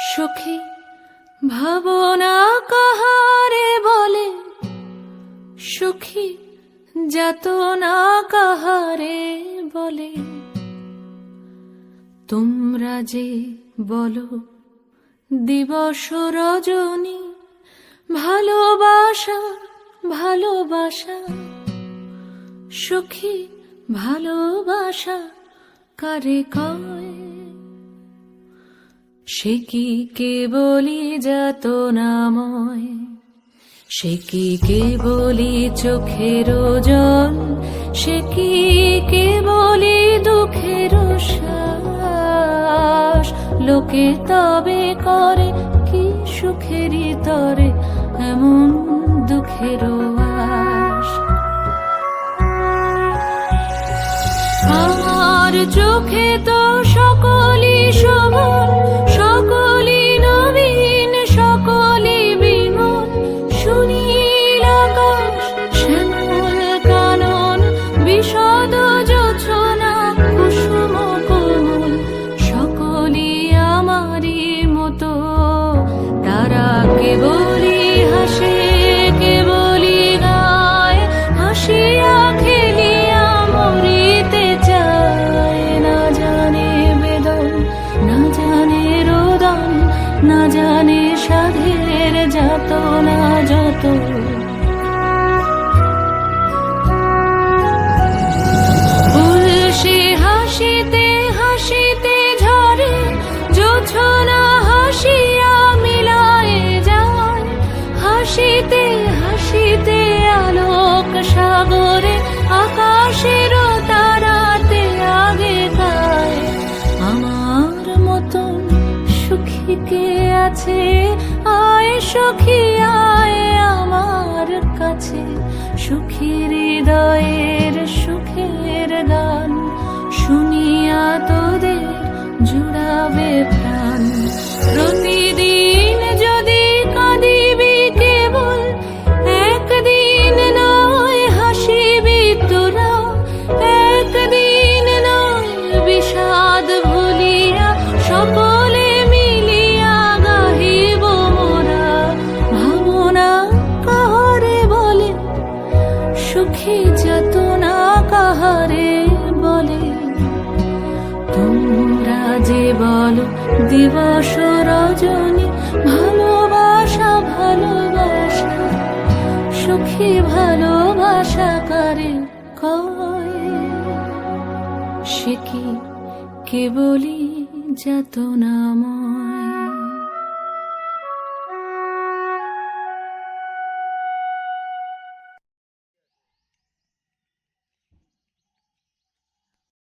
সখী, ভাবনা কাহারে বলে? সখী, যাতনা কাহারে বলে? তোমরা যে বলো, দিবস রজনী, ভালোবাসা ভালোবাসা? সখী, ভালোবাসা কারে কয়? সে কি কেবলি যাত নাময় সে কি কেবলি চোখের জল সে কি কেবলি দুঃখের শ্বাস? লোকে তবে করে কি সুখেরই তরে, এমন দুঃখের আমার চোখে তো সকলই শোভন আমারই মতো। তারা কেবলই হাসে, কেবলই গায়। হাসিয়া খেলিয়া মরিতে চায়। না জানে বেদন, না জানে রোদন, না জানে সাধের যত না যত আছে আয় সখী আয় আমার কাছে। সুখী হৃদয়ের সুখের গান শুনিয়া তোদের জুড়াবে প্রাণ। দিবস রজনী ভালোবাসা ভালোবাসা সুখী ভালোবাসা করে কয়? সে কি কেবলই যাতনাময়